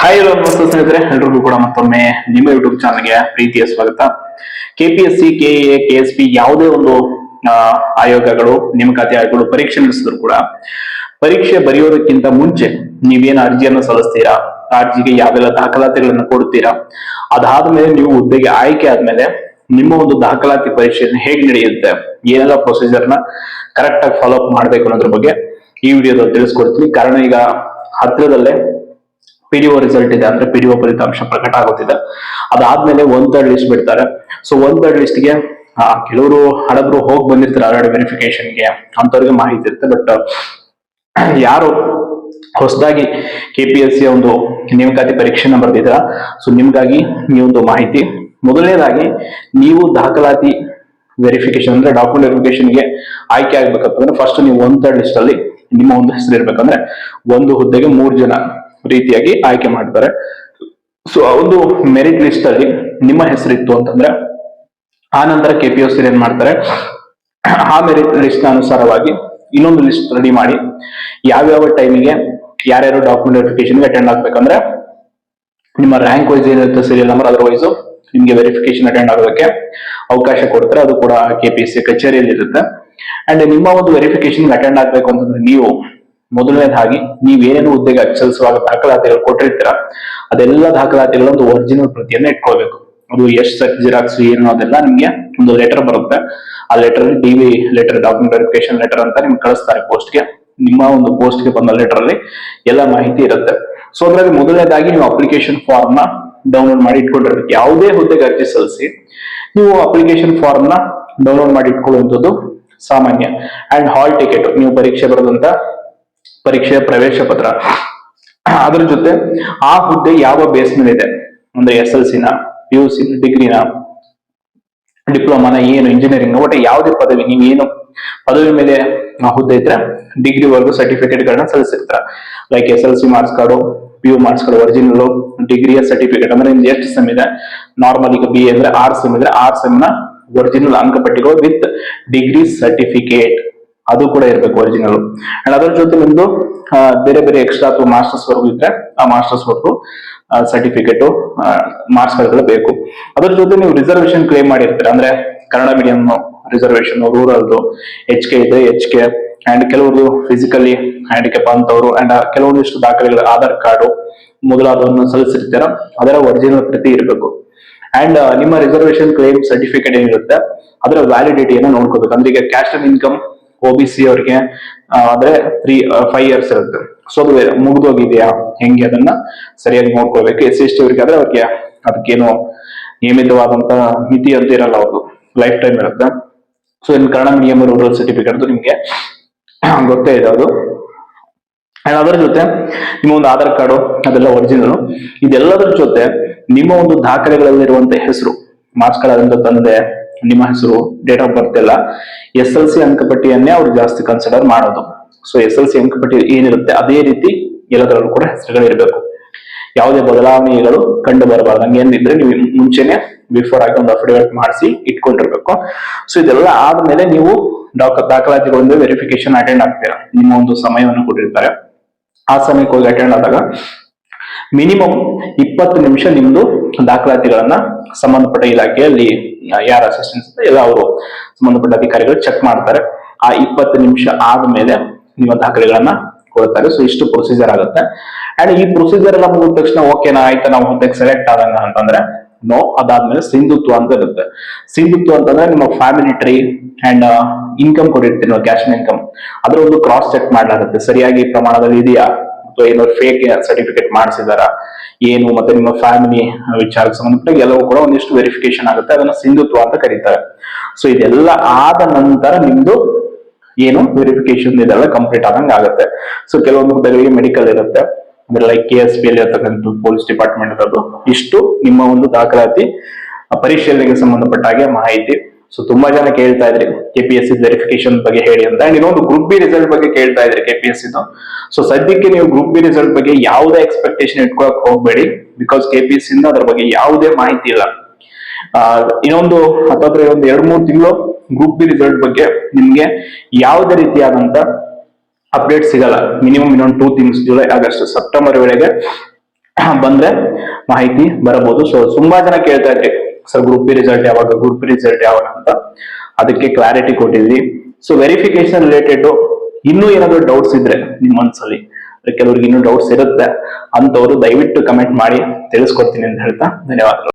Hi ನಮಸ್ತೆ ಸ್ನೇಹಿತರೆ, ಎಲ್ರಿಗೂ ಕೂಡ ಮತ್ತೊಮ್ಮೆ ನಿಮ್ಮ ಯೂಟ್ಯೂಬ್ ಚಾನಲ್ಗೆ ಪ್ರೀತಿಯ ಸ್ವಾಗತ. ಕೆಪಿಎಸ್ಸಿ ಕೆಎ ಕೆಎಸ್ಪಿ ಯಾವುದೇ ಒಂದು ಆಯೋಗಗಳು ನೇಮಕಾತಿ ಆಯೋಗಗಳು, ಪರೀಕ್ಷೆ ನಡೆಸಿದ್ರು ಕೂಡ, ಪರೀಕ್ಷೆ ಬರೆಯೋದಕ್ಕಿಂತ ಮುಂಚೆ ನೀವೇನು ಅರ್ಜಿಯನ್ನು ಸಲ್ಲಿಸ್ತೀರಾ, ಅರ್ಜಿಗೆ ಯಾವೆಲ್ಲ ದಾಖಲಾತಿಗಳನ್ನು ಕೊಡ್ತೀರಾ ಅದಾದ್ಮೇಲೆ ನೀವು ಹುದ್ದೆಗೆ ಆಯ್ಕೆ ಆದ್ಮೇಲೆ ನಿಮ್ಮ ಒಂದು ದಾಖಲಾತಿ ಪರೀಕ್ಷೆಯನ್ನು ಹೇಗೆ ನಡೆಯುತ್ತೆ, ಏನೆಲ್ಲ ಪ್ರೊಸೀಜರ್ನ ಕರೆಕ್ಟ್ ಆಗಿ ಫಾಲೋ ಅಪ್ ಮಾಡ್ಬೇಕು ಅನ್ನೋದ್ರ ಬಗ್ಗೆ ಈ ವಿಡಿಯೋದಲ್ಲಿ ತಿಳಿಸ್ಕೊಡ್ತೀನಿ. ಕಾರಣ ಈಗ ಹತ್ತಿರದಲ್ಲೇ ಪಿಡಿಒ ರಿಸಲ್ಟ್ ಇದೆ ಅಂದ್ರೆ ಒ ಫಲಿತಾಂಶ ಪ್ರಕಟ ಆಗುತ್ತಿದೆ. ಅದಾದ್ಮೇಲೆ ಒನ್ ಥರ್ಡ್ ಲಿಸ್ಟ್ ಬಿಡ್ತಾರೆ. ಸೊ ಒನ್ ಥರ್ಡ್ ಲಿಸ್ಟ್ಗೆ ಆ, ಕೆಲವರು ಹಳಬ್ರು ಹೋಗಿ ಬಂದಿರ್ತಾರೆ ಆಲ್ರೆಡಿ ವೆರಿಫಿಕೇಶನ್ಗೆ ಅಂತವ್ರಿಗೆ ಮಾಹಿತಿ ಇರುತ್ತೆ. ಬಟ್ ಯಾರು ಹೊಸದಾಗಿ ಕೆ ಪಿ ಎಸ್ ಸಿ ಒಂದು ನೇಮಕಾತಿ ಪರೀಕ್ಷೆನ ಬರ್ದಿದ್ರ ಸೊ ನಿಮ್ಗಾಗಿ ಈ ಒಂದು ಮಾಹಿತಿ. ಮೊದಲನೇದಾಗಿ ನೀವು ದಾಖಲಾತಿ ವೆರಿಫಿಕೇಶನ್ ಅಂದ್ರೆ ಡಾಕ್ಯುಮೆಂಟ್ ವೆರಿಫಿಕೇಶನ್ಗೆ ಆಯ್ಕೆ ಆಗ್ಬೇಕಂತಂದ್ರೆ ಫಸ್ಟ್ ನೀವು ಒನ್ ಥರ್ಡ್ ಲಿಸ್ಟ್ ಅಲ್ಲಿ ನಿಮ್ಮ ಒಂದು ಹೆಸರು ಇರ್ಬೇಕಂದ್ರೆ ಒಂದು ಹುದ್ದೆಗೆ ಮೂರು ಜನ ರೀತಿಯಾಗಿ ಆಯ್ಕೆ ಮಾಡ್ತಾರೆ ಸೊ ಒಂದು ಮೆರಿಟ್ ಲಿಸ್ಟ್ ಅಲ್ಲಿ ನಿಮ್ಮ ಹೆಸರಿತ್ತು ಅಂತಂದ್ರೆ ಆ ನಂತರ ಕೆ ಪಿ ಎಸ್ ಏನ್ ಮಾಡ್ತಾರೆ? ಆ ಮೆರಿಟ್ ಲಿಸ್ಟ್ ಅನುಸಾರವಾಗಿ ಇನ್ನೊಂದು ಲಿಸ್ಟ್ ರೆಡಿ ಮಾಡಿ, ಯಾವ್ಯಾವ ಟೈಮಿಗೆ ಯಾರ್ಯಾರು ಡಾಕ್ಯುಮೆಂಟ್ ವೆರಿಫಿಕೇಶನ್ಗೆ ಅಟೆಂಡ್ ಆಗ್ಬೇಕಂದ್ರೆ, ನಿಮ್ಮ ರ್ಯಾಂಕ್ ವೈಸ್ ಏನಿರುತ್ತೆ ಸೀರಿಯಲ್ ನಂಬರ್ ಅದರ್ವೈಸ್ ನಿಮ್ಗೆ ವೆರಿಫಿಕೇಶನ್ ಅಟೆಂಡ್ ಆಗೋದಕ್ಕೆ ಅವಕಾಶ ಕೊಡ್ತಾರೆ. ಅದು ಕೂಡ ಕೆ ಪಿ ಎಸ್ ಸಿ ಕಚೇರಿಯಲ್ಲಿ ಇರುತ್ತೆ ಅಂಡ್ ನಿಮ್ಮ ಒಂದು ವೆರಿಫಿಕೇಶನ್ ಅಟೆಂಡ್ ಆಗ್ಬೇಕು ಅಂತಂದ್ರೆ ನೀವು ಮೊದಲನೇದಾಗಿ ನೀವೇನೇನು ಹುದ್ದೆಗೆ ಅಚ್ಚರಿಸುವಾಗ ದಾಖಲಾತಿಗಳು ಕೊಟ್ಟಿರ್ತೀರ, ಅದೆಲ್ಲ ದಾಖಲಾತಿಗಳ ಒಂದು ಒರಿಜಿನಲ್ ಪ್ರತಿಯನ್ನ ಇಟ್ಕೊಳ್ಬೇಕು. ಅದು ಎಷ್ಟು ಸೆಟ್ ಜಿರಾಕ್ಸ್ ಏನು ಅದೆಲ್ಲ ನಿಮ್ಗೆ ಒಂದು ಲೆಟರ್ ಬರುತ್ತೆ. ಆ letter D V letter document verification letter ಅಂತ ನಿಮ್ಗೆ ಕಳಿಸ್ತಾರೆ ಪೋಸ್ಟ್ಗೆ ನಿಮ್ಮ ಒಂದು ಪೋಸ್ಟ್ಗೆ ಬಂದ ಲೆಟರ್ ಅಲ್ಲಿ ಎಲ್ಲ ಮಾಹಿತಿ ಇರುತ್ತೆ. ಸೊ ಅದ್ರಲ್ಲಿ ಮೊದಲನೇದಾಗಿ ನೀವು ಅಪ್ಲಿಕೇಶನ್ ಫಾರ್ಮ್ನ ಡೌನ್ಲೋಡ್ ಮಾಡಿ ಇಟ್ಕೊಂಡಿರ್ಬೇಕು. ಯಾವುದೇ ಹುದ್ದೆಗೆ ಅರ್ಜಿ ಸಲ್ಲಿಸಿ, ನೀವು ಅಪ್ಲಿಕೇಶನ್ ಫಾರ್ಮ್ನ ಡೌನ್ಲೋಡ್ ಮಾಡಿ ಇಟ್ಕೊಳ್ಳುವಂಥದ್ದು ಸಾಮಾನ್ಯ. ಅಂಡ್ ಹಾಲ್ ಟಿಕೆಟ್ ನೀವು ಪರೀಕ್ಷೆ ಬರೆದಂತ ಪರೀಕ್ಷೆಯ ಪ್ರವೇಶ ಪತ್ರ. ಅದ್ರ ಜೊತೆ ಆ ಹುದ್ದೆ ಯಾವ ಬೇಸ್ ಮೇಲೆ ಇದೆ? ಅಂದ್ರೆ ಎಸ್ ಎಲ್ ಸಿನ ಯು ಸಿ ಡಿಗ್ರಿನ ಡಿಪ್ಲೊಮಾನ ಏನು ಇಂಜಿನಿಯರಿಂಗ್ ಒಟ್ಟು ಯಾವುದೇ ಪದವಿ, ನೀವು ಏನು ಪದವಿ ಮೇಲೆ ಹುದ್ದೆ ಇದ್ರೆ ಡಿಗ್ರಿ ವರ್ಗು ಸರ್ಟಿಫಿಕೇಟ್ ಗಳನ್ನ ಸಲ್ಲಿಸಿರ್ತಾರ. Like S L C marks card P U marks card original ಡಿಗ್ರಿಯ certificate ಅಂದ್ರೆ ನಿಮ್ದು ಎಷ್ಟು ಸೆಮ್ ಇದೆ? ನಾರ್ಮಲ್ ಈಗ ಬಿ ಎ ಅಂದ್ರೆ ಆರ್ ಸೆಮ್ ಇದ್ರೆ ಆರ್ ಸೆಮ್ನ ಒರಿಜಿನಲ್ ಅಂಕಪಟ್ಟಿಗಳು ವಿತ್ ಡಿಗ್ರಿ ಸರ್ಟಿಫಿಕೇಟ್ ಅದು ಕೂಡ ಇರಬೇಕು ಒರಿಜಿನಲ್ ಅಂಡ್ ಅದರ ಜೊತೆ ನಿಮ್ದು ಬೇರೆ ಬೇರೆ ಎಕ್ಸ್ಟ್ರಾ ಅಥವಾ ಮಾಸ್ಟರ್ಸ್ ವರ್ಗು ಇದ್ರೆ ಆ ಮಾಸ್ಟರ್ಸ್ ವರ್ಗು ಸರ್ಟಿಫಿಕೇಟ್ ಮಾರ್ಕ್ಸ್ ಕಾರ್ಡ್ಗಳು ಬೇಕು. ಅದರ ಜೊತೆ ನೀವು ರಿಸರ್ವೇಶನ್ ಕ್ಲೇಮ್ ಮಾಡಿರ್ತೀರ, ಅಂದ್ರೆ ಕನ್ನಡ ಮೀಡಿಯಂ ರಿಸರ್ವೇಶನ್ ರೂರಲ್ದು ಎಚ್ ಕೆ ಇದೆ ಎಚ್ ಕೆ ಅಂಡ್ ಕೆಲವರು ಫಿಸಿಕಲಿ ಹ್ಯಾಂಡಿಕ್ಯಾಪ್ ಅಂತವರು ಅಂಡ್ ಕೆಲವೊಂದಿಷ್ಟು ದಾಖಲೆಗಳು ಆಧಾರ್ ಕಾರ್ಡು ಮೊದಲಾದವನ್ನು ಸಲ್ಲಿಸಿರ್ತೀರ, ಅದರ ಒರಿಜಿನಲ್ ಪ್ರತಿ ಇರಬೇಕು. ಅಂಡ್ ನಿಮ್ಮ ರಿಸರ್ವೇಶನ್ ಕ್ಲೇಮ್ ಸರ್ಟಿಫಿಕೇಟ್ ಏನಿರುತ್ತೆ, ಅದರ ವ್ಯಾಲಿಡಿಟಿಯನ್ನು ನೋಡ್ಕೋಬೇಕು. ಅಂದ್ರೆ ಈಗ cash income O B C ಅವ್ರಿಗೆ ಅಂದ್ರೆ ತ್ರೀ ಫೈವ್ ಇಯರ್ಸ್ ಇರುತ್ತೆ. ಸೊ ಅದು ಮುಗಿದೋಗಿದೆಯಾ? ಹೆಂಗೆ ಅದನ್ನ ಸರಿಯಾಗಿ ನೋಡ್ಕೋಬೇಕು ಎಸ್ ಸಿ ಎಸ್ ಟಿ ಅವರಿಗೆ ಆದ್ರೆ ಅವ್ರಿಗೆ ಅದಕ್ಕೇನು ನಿಯಮಿತವಾದಂತ ಮಿತಿ ಅಂತ ಇರಲ್ಲ ಅವ್ರದ್ದು ಲೈಫ್ ಟೈಮ್ ಇರುತ್ತೆ. ಸೊ ಇನ್ ಕನ್ನಡ ನಿಯಮ ರೂರಲ್ ಸರ್ಟಿಫಿಕೇಟ್ ಅದು ನಿಮ್ಗೆ ಗೊತ್ತೇ ಇದೆ ಅದು. ಅದರ ಜೊತೆ ನಿಮ್ಮ ಒಂದು ಆಧಾರ್ ಕಾರ್ಡು, ಅದೆಲ್ಲ ಒರಿಜಿನಲ್ ಇದೆಲ್ಲದರ ಜೊತೆ ನಿಮ್ಮ ಒಂದು ದಾಖಲೆಗಳಲ್ಲಿರುವಂತ ಹೆಸರು ಮಾರ್ಕ್ಸ್ ಕಾರ್ಡ್ ತಂದೆ ನಿಮ್ಮ ಹೆಸರು ಡೇಟ್ ಆಫ್ ಬರ್ತ್ ಎಲ್ಲ ಎಸ್ ಎಲ್ ಸಿ ಅಂಕಪಟ್ಟಿಯನ್ನೇ ಅವ್ರು ಜಾಸ್ತಿ ಕನ್ಸಿಡರ್ ಮಾಡೋದು. ಸೊ ಎಸ್ ಎಲ್ ಸಿ ಅಂಕಪಟ್ಟಿ ಏನಿರುತ್ತೆ ಅದೇ ರೀತಿ ಎಲ್ಲದರಲ್ಲೂ ಕೂಡ ಹೆಸರುಗಳಿರ್ಬೇಕು ಯಾವುದೇ ಬದಲಾವಣೆಗಳು ಕಂಡು ಬರಬಾರ್ದು. ಹಂಗೇನಿದ್ರೆ ನೀವು ಮುಂಚೆನೆ ಬಿಫೋರ್ ಆಗಿ ಒಂದು ಅಫಿಡವಿಟ್ ಮಾಡಿಸಿ ಇಟ್ಕೊಂಡಿರ್ಬೇಕು. ಸೊ ಇದೆಲ್ಲ ಆದ್ಮೇಲೆ ನೀವು ದಾಖಲಾತಿಗಳಿಂದ ವೆರಿಫಿಕೇಶನ್ ಅಟೆಂಡ್ ಆಗ್ತೀರಾ. ನಿಮ್ಮ ಒಂದು ಸಮಯವನ್ನು ಕೊಟ್ಟಿರ್ತಾರೆ. ಆ ಸಮಯಕ್ಕೆ ಹೋಗಿ ಅಟೆಂಡ್ ಆದಾಗ ಮಿನಿಮಮ್ ಇಪ್ಪತ್ತು ನಿಮಿಷ ನಿಮ್ದು ದಾಖಲಾತಿಗಳನ್ನ ಸಂಬಂಧಪಟ್ಟ ಇಲಾಖೆಯಲ್ಲಿ ಯಾರ ಅಂತ ಎಲ್ಲ ಅವರು ಸಂಬಂಧಪಟ್ಟ ಅಧಿಕಾರಿಗಳು ಚೆಕ್ ಮಾಡ್ತಾರೆ. ಆ ಇಪ್ಪತ್ತು ನಿಮಿಷ ಆದ್ಮೇಲೆ ನಿಮ್ಮ ದಾಖಲೆಗಳನ್ನ ಕೊಡ್ತಾರೆ. ಸೊ ಇಷ್ಟು ಪ್ರೊಸೀಜರ್ ಆಗುತ್ತೆ. ಅಂಡ್ ಈ ಪ್ರೊಸೀಜರ್ ಎಲ್ಲ ಮುಗಿದ ತಕ್ಷಣ ಓಕೆನಾ ಆಯ್ತಾ, ನಾವು ಹುದ್ದೆಗೆ ಸೆಲೆಕ್ಟ್ ಆದಂಗ ಅಂತಂದ್ರೆ ನೋ ಅದಾದ್ಮೇಲೆ ಸಿಂಧುತ್ವ ಅಂತ ಇರುತ್ತೆ. ಸಿಂಧುತ್ವ ಅಂತಂದ್ರೆ ನಿಮ್ಮ ಫ್ಯಾಮಿಲಿ ಟ್ರೀ ಅಂಡ್ ಇನ್ಕಮ್ ಕೊಟ್ಟಿರ್ತೀವಿ ನಾವು ಕ್ಯಾಶ್ ಇನ್ಕಮ್ ಅದರ ಒಂದು ಕ್ರಾಸ್ ಚೆಕ್ ಮಾಡಲಾಗುತ್ತೆ. ಸರಿಯಾಗಿ ಪ್ರಮಾಣದಲ್ಲಿ ಇದೆಯಾ? ಅಥವಾ ಏನೋ ಫೇಕ್ ಸರ್ಟಿಫಿಕೇಟ್ ಮಾಡಿಸಿದಾರ? ಏನು ಮತ್ತೆ ನಿಮ್ಮ ಫ್ಯಾಮಿಲಿ ವಿಚಾರಕ್ಕೆ ಸಂಬಂಧಪಟ್ಟ ಎಲ್ಲವೂ ಕೂಡ ಒಂದಿಷ್ಟು ವೆರಿಫಿಕೇಶನ್ ಆಗುತ್ತೆ. ಅದನ್ನ ಸಿಂಧುತ್ವ ಅಂತ ಕರೀತಾರೆ. ಸೊ ಇದೆಲ್ಲ ಆದ ನಂತರ ನಿಮ್ದು ಏನು ವೆರಿಫಿಕೇಶನ್ ಇದೆಲ್ಲ ಕಂಪ್ಲೀಟ್ ಆದಂಗೆ ಆಗುತ್ತೆ. ಸೊ ಕೆಲವೊಂದು ಹುದ್ದೆಗಳಿಗೆ ಮೆಡಿಕಲ್ ಇರುತ್ತೆ. ಅಂದ್ರೆ ಲೈಕ್ ಕೆ ಎಸ್ ಪಿ ಅಲ್ಲಿ ಇರ್ತಕ್ಕಂಥ ಪೊಲೀಸ್ ಡಿಪಾರ್ಟ್ಮೆಂಟ್ ಇರೋದು. ಇಷ್ಟು ನಿಮ್ಮ ಒಂದು ದಾಖಲಾತಿ ಪರಿಶೀಲನೆಗೆ ಸಂಬಂಧಪಟ್ಟ ಹಾಗೆ ಮಾಹಿತಿ ಸೊ ತುಂಬಾ ಜನ ಕೇಳ್ತಾ ಇದ್ರಿ K P S C verification ಬಗ್ಗೆ ಹೇಳಿ ಅಂತ. ಅಂಡ್ ಇನ್ನೊಂದು ಗ್ರೂಪ್ ಬಿ ರಿಸಲ್ಟ್ ಬಗ್ಗೆ ಕೇಳ್ತಾ ಇದ್ರಿ ಎಸ್ ಇದು ಸೊ ಸದ್ಯಕ್ಕೆ ನೀವು ಗ್ರೂಪ್ ಬಿ ರಿಸಲ್ಟ್ ಬಗ್ಗೆ ಯಾವುದೇ ಎಕ್ಸ್ಪೆಕ್ಟೇಷನ್ ಇಟ್ಕೊಳಕ್ ಹೋಗ್ಬೇಡಿ. ಬಿಕಾಸ್ ಕೆ ಪಿ ಎಸ್ ಇಂದ ಅದ್ರ ಬಗ್ಗೆ ಯಾವುದೇ ಮಾಹಿತಿ ಇಲ್ಲ. ಇನ್ನೊಂದು ಹತ್ತತ್ರ ಒಂದು ಎರಡ್ ಮೂರು ತಿಂಗಳು ಗ್ರೂಪ್ ಬಿ ರಿಸಲ್ಟ್ ಬಗ್ಗೆ ನಿಮ್ಗೆ ಯಾವುದೇ ರೀತಿಯಾದಂತ ಅಪ್ಡೇಟ್ ಸಿಗಲ್ಲ. ಮಿನಿಮಮ್ ಇನ್ನೊಂದು two things July, August, September ವೇಳೆಗೆ ಬಂದ್ರೆ ಮಾಹಿತಿ ಬರಬಹುದು. ಸೊ ತುಂಬಾ ಜನ ಕೇಳ್ತಾ ಇದ್ರಿ ಸರ್ ಗ್ರೂಪ್ ಬಿ ರಿಸಲ್ಟ್ ಯಾವಾಗ? ಗ್ರೂಪ್ ರಿಸಲ್ಟ್ ಯಾವಾಗ ಅಂತ ಅದಕ್ಕೆ ಕ್ಲಾರಿಟಿ ಕೊಟ್ಟಿದ್ವಿ. ಸೊ ವೆರಿಫಿಕೇಶನ್ ರಿಲೇಟೆಡ್ ಇನ್ನೂ ಏನಾದ್ರು ಡೌಟ್ಸ್ ಇದ್ರೆ ನಿಮ್ ಮನ್ಸಲ್ಲಿ ಕೆಲವ್ರಿಗೆ ಇನ್ನೂ ಡೌಟ್ಸ್ ಇರುತ್ತೆ ಅಂತವ್ರು ದಯವಿಟ್ಟು ಕಮೆಂಟ್ ಮಾಡಿ, ತಿಳಿಸ್ಕೊಡ್ತೀನಿ ಅಂತ ಹೇಳ್ತಾ ಧನ್ಯವಾದಗಳು.